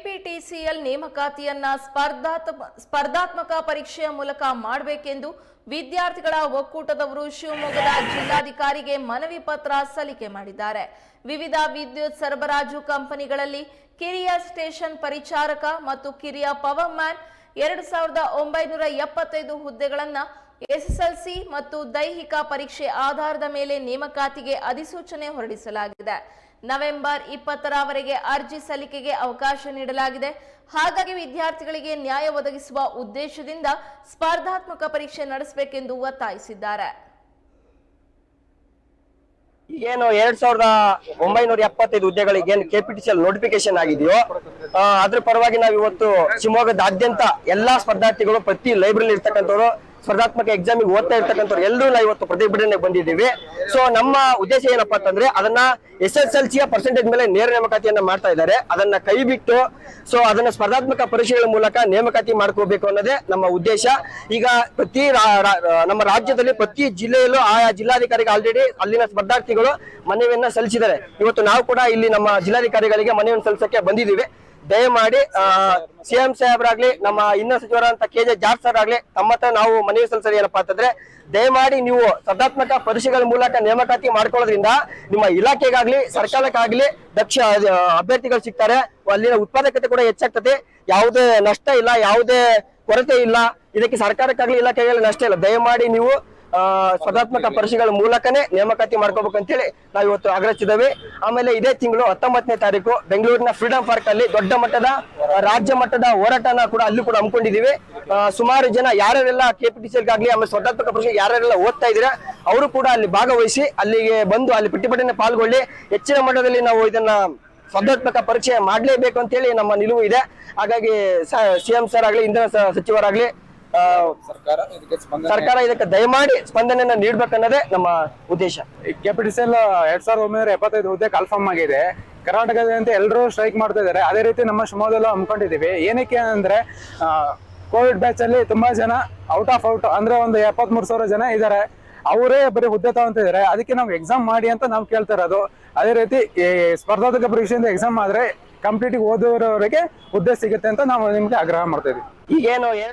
KPTCL ನೇಮಕಾತಿಯನ್ನ ಸ್ಪರ್ಧಾತ್ಮ, ಸ್ಪರ್ಧಾತ್ಮಕ ಪರೀಕ್ಷೆಯ ಮೂಲಕ ಮಾಡಬೇಕೆಂದು ವಿದ್ಯಾರ್ಥಿಗಳ ಒಕ್ಕೂಟದವರು ಶಿವಮೊಗ್ಗದ ಜಿಲ್ಲಾಧಿಕಾರಿಗೆ ಮನವಿ ಪತ್ರ ಸಲ್ಲಿಕೆ ಮಾಡಿದ್ದಾರೆ. ವಿವಿಧ ವಿದ್ಯುತ್ ಸರಬರಾಜು ಕಂಪನಿಗಳಲ್ಲಿ ಕಿರಿಯ ಸ್ಟೇಷನ್ ಪರಿಚಾರಕ ಮತ್ತು ಕಿರಿಯ ಪವರ್ ಮ್ಯಾನ್ ಎರಡು ಸಾವಿರದ ಒಂಬೈನೂರ ಎಪ್ಪತ್ತೈದು ಹುದ್ದೆಗಳನ್ನ ಎಸ್ಎಸ್ಎಲ್ಸಿ ಮತ್ತು ದೈಹಿಕ ಪರೀಕ್ಷೆ ಆಧಾರದ ಮೇಲೆ ನೇಮಕಾತಿಗೆ ಅಧಿಸೂಚನೆ ಹೊರಡಿಸಲಾಗಿದೆ. ನವೆಂಬರ್ ಇಪ್ಪತ್ತರವರೆಗೆ ಅರ್ಜಿ ಸಲ್ಲಿಕೆಗೆ ಅವಕಾಶ ನೀಡಲಾಗಿದೆ. ಹಾಗಾಗಿ ವಿದ್ಯಾರ್ಥಿಗಳಿಗೆ ನ್ಯಾಯ ಒದಗಿಸುವ ಉದ್ದೇಶದಿಂದ ಸ್ಪರ್ಧಾತ್ಮಕ ಪರೀಕ್ಷೆ ನಡೆಸಬೇಕೆಂದು ಒತ್ತಾಯಿಸಿದ್ದಾರೆ. ಏನು ಎರಡ್ ಸಾವಿರದ ಒಂಬೈನೂರ ಎಪ್ಪತ್ತೈದು ಹುದ್ದೆಗಳಿಗೆ ಏನು ಕೆಪಿಟಿಸಿಎಲ್ ನೋಟಿಫಿಕೇಶನ್ ಆಗಿದೆಯೋ ಅದ್ರ ಪರವಾಗಿ ನಾವು ಇವತ್ತು ಶಿವಮೊಗ್ಗದಾದ್ಯಂತ ಎಲ್ಲಾ ಸ್ಪರ್ಧಾರ್ಥಿಗಳು ಪ್ರತಿ ಲೈಬ್ರರಿ ಇರ್ತಕ್ಕಂಥವ್ರು ಸ್ಪರ್ಧಾತ್ಮಕ ಎಕ್ಸಾಮಿಗೆ ಓದ್ತಾ ಇರ್ತಕ್ಕಂಥವ್ರು ಎಲ್ಲರೂ ನಾವು ಇವತ್ತು ಪ್ರತಿಭಟನೆ ಬಂದಿದ್ದೀವಿ. ಸೊ ನಮ್ಮ ಉದ್ದೇಶ ಏನಪ್ಪಾ ಅಂತಂದ್ರೆ ಅದನ್ನ ಎಸ್ ಎಸ್ ಎಲ್ ಸಿಯ ಪರ್ಸೆಂಟೇಜ್ ಮೇಲೆ ನೇರ ನೇಮಕಾತಿಯನ್ನ ಮಾಡ್ತಾ ಇದ್ದಾರೆ. ಅದನ್ನ ಕೈ ಬಿಟ್ಟು ಸೊ ಅದನ್ನ ಸ್ಪರ್ಧಾತ್ಮಕ ಪರೀಕ್ಷೆಗಳ ಮೂಲಕ ನೇಮಕಾತಿ ಮಾಡ್ಕೋಬೇಕು ಅನ್ನೋದೇ ನಮ್ಮ ಉದ್ದೇಶ. ಈಗ ಪ್ರತಿ ನಮ್ಮ ರಾಜ್ಯದಲ್ಲಿ ಪ್ರತಿ ಜಿಲ್ಲೆಯಲ್ಲೂ ಆಯಾ ಜಿಲ್ಲಾಧಿಕಾರಿಗೆ ಆಲ್ರೆಡಿ ಅಲ್ಲಿನ ಸ್ಪರ್ಧಾರ್ಥಿಗಳು ಮನವಿಯನ್ನ ಸಲ್ಲಿಸಿದ್ದಾರೆ. ಇವತ್ತು ನಾವು ಕೂಡ ಇಲ್ಲಿ ನಮ್ಮ ಜಿಲ್ಲಾಧಿಕಾರಿಗಳಿಗೆ ಮನವಿಯನ್ನು ಸಲ್ಲಿಸಕ್ಕೆ ಬಂದಿದ್ದೀವಿ. ದಯಮಾಡಿ ಸಿಎಂ ಸಾಹೇಬ್ರಾಗ್ಲಿ, ನಮ್ಮ ಇನ್ನ ಸಚಿವರಾದಂತ ಕೆ ಜೆ ಜಾರ್ಜ್ ಸರ್ ಆಗ್ಲಿ ತಮ್ಮ ಹತ್ರ ನಾವು ಮನವಿ ಸಲ್ಲಿಸೋದು ಏನಪ್ಪ ಅಂತಂದ್ರೆ, ದಯಮಾಡಿ ನೀವು ಸ್ಪರ್ಧಾತ್ಮಕ ಪರೀಕ್ಷೆಗಳ ಮೂಲಕ ನೇಮಕಾತಿ ಮಾಡ್ಕೊಳ್ಳೋದ್ರಿಂದ ನಿಮ್ಮ ಇಲಾಖೆಗಾಗ್ಲಿ, ಸರ್ಕಾರಕ್ಕಾಗ್ಲಿ ದಕ್ಷ ಅಭ್ಯರ್ಥಿಗಳು ಸಿಗ್ತಾರೆ. ಅಲ್ಲಿನ ಉತ್ಪಾದಕತೆ ಕೂಡ ಹೆಚ್ಚಾಗ್ತದೆ. ಯಾವುದೇ ನಷ್ಟ ಇಲ್ಲ, ಯಾವುದೇ ಕೊರತೆ ಇಲ್ಲ. ಇದಕ್ಕೆ ಸರ್ಕಾರಕ್ಕಾಗ್ಲಿ, ಇಲಾಖೆಗಾಗ್ಲಿ ನಷ್ಟ ಇಲ್ಲ. ದಯಮಾಡಿ ನೀವು ಸ್ಪರ್ಧಾತ್ಮಕ ಪರೀಕ್ಷೆಗಳ ಮೂಲಕನೇ ನೇಮಕಾತಿ ಮಾಡ್ಕೋಬೇಕು ಅಂತೇಳಿ ನಾವು ಇವತ್ತು ಆಗ್ರಹಿಸಿದ್ದೇವೆ. ಆಮೇಲೆ ಇದೇ ತಿಂಗಳು ಹತ್ತೊಂಬತ್ತನೇ ತಾರೀಕು ಬೆಂಗಳೂರಿನ ಫ್ರೀಡಂ ಪಾರ್ಕ್ ಅಲ್ಲಿ ದೊಡ್ಡ ಮಟ್ಟದ ರಾಜ್ಯ ಮಟ್ಟದ ಹೋರಾಟನ ಕೂಡ ಅಲ್ಲಿ ಕೂಡ ಹಮ್ಮಿಕೊಂಡಿದ್ದೀವಿ. ಸುಮಾರು ಜನ ಯಾರ್ಯಾರೆಲ್ಲ ಕೆಪಿಟಿಸಿಎಲ್ಗಾಗ್ಲಿ ಆಮೇಲೆ ಸ್ಪರ್ಧಾತ್ಮಕ ಪರೀಕ್ಷೆ ಯಾರ್ಯಾರೆಲ್ಲ ಓದ್ತಾ ಇದ್ದೀರಾ ಅವರು ಕೂಡ ಅಲ್ಲಿ ಭಾಗವಹಿಸಿ ಅಲ್ಲಿಗೆ ಬಂದು ಅಲ್ಲಿ ಪ್ರತಿಭಟನೆ ಪಾಲ್ಗೊಳ್ಳಿ ಹೆಚ್ಚಿನ ಮಟ್ಟದಲ್ಲಿ ನಾವು ಇದನ್ನ ಸ್ಪರ್ಧಾತ್ಮಕ ಪರೀಕ್ಷೆ ಮಾಡಲೇಬೇಕು ಅಂತೇಳಿ ನಮ್ಮ ನಿಲುವು ಇದೆ. ಹಾಗಾಗಿ ಸಿಎಂ ಸರ್ ಆಗಲಿ ಇಂಧನ ಸ- ಸಚಿವರಾಗ್ಲಿ ಸರ್ಕಾರ ಇದಕ್ಕೆ ದಯಮಾಡಿ ಸ್ಪಂದನೆಯನ್ನ ನೀಡ್ಬೇಕನ್ನೋದೇ ನಮ್ಮ ಉದ್ದೇಶ. ಕೆಪಿಟಿಸಿಎಲ್ ಎರಡ್ ಸಾವಿರದ ಒಂಬೈನೂರ ಎಪ್ಪತ್ತೈದು ಹುದ್ದೆ ಕನ್ಫರ್ಮ್ ಆಗಿದೆ. ಕರ್ನಾಟಕದಂತ ಎಲ್ಲರೂ ಸ್ಟ್ರೈಕ್ ಮಾಡ್ತಾ ಇದ್ದಾರೆ. ಅದೇ ರೀತಿ ನಮ್ಮ ಶಿವಮೊಗ್ಗದಲ್ಲೂ ಹಮ್ಮಿಕೊಂಡಿದ್ದೀವಿ. ಏನಕ್ಕೆ ಅಂದ್ರೆ ಕೋವಿಡ್ ಬ್ಯಾಚ್ ಅಲ್ಲಿ ತುಂಬಾ ಜನ ಔಟ್ ಆಫ್ ಔಟ್ ಅಂದ್ರೆ ಒಂದು ಎಪ್ಪತ್ಮೂರು ಸಾವಿರ ಜನ ಇದ್ದಾರೆ. ಅವರೇ ಬರೀ ಹುದ್ದೆ ತಗೊಂತಿದ್ದಾರೆ. ಅದಕ್ಕೆ ನಾವು ಎಕ್ಸಾಮ್ ಮಾಡಿ ಅಂತ ನಾವು ಕೇಳ್ತಾ ಇರೋದು. ಅದೇ ರೀತಿ ಸ್ಪರ್ಧಾತ್ಮಕ ಪರೀಕ್ಷೆಯಿಂದ ಎಕ್ಸಾಮ್ ಆದ್ರೆ ಕಂಪ್ಲೀಟ್ ಓದೋರವರೆಗೆ ಹುದ್ದೆ ಸಿಗುತ್ತೆ ಅಂತ ನಾವು ನಿಮ್ಗೆ ಆಗ್ರಹ ಮಾಡ್ತಾ ಇದೀವಿ ಈಗೇನು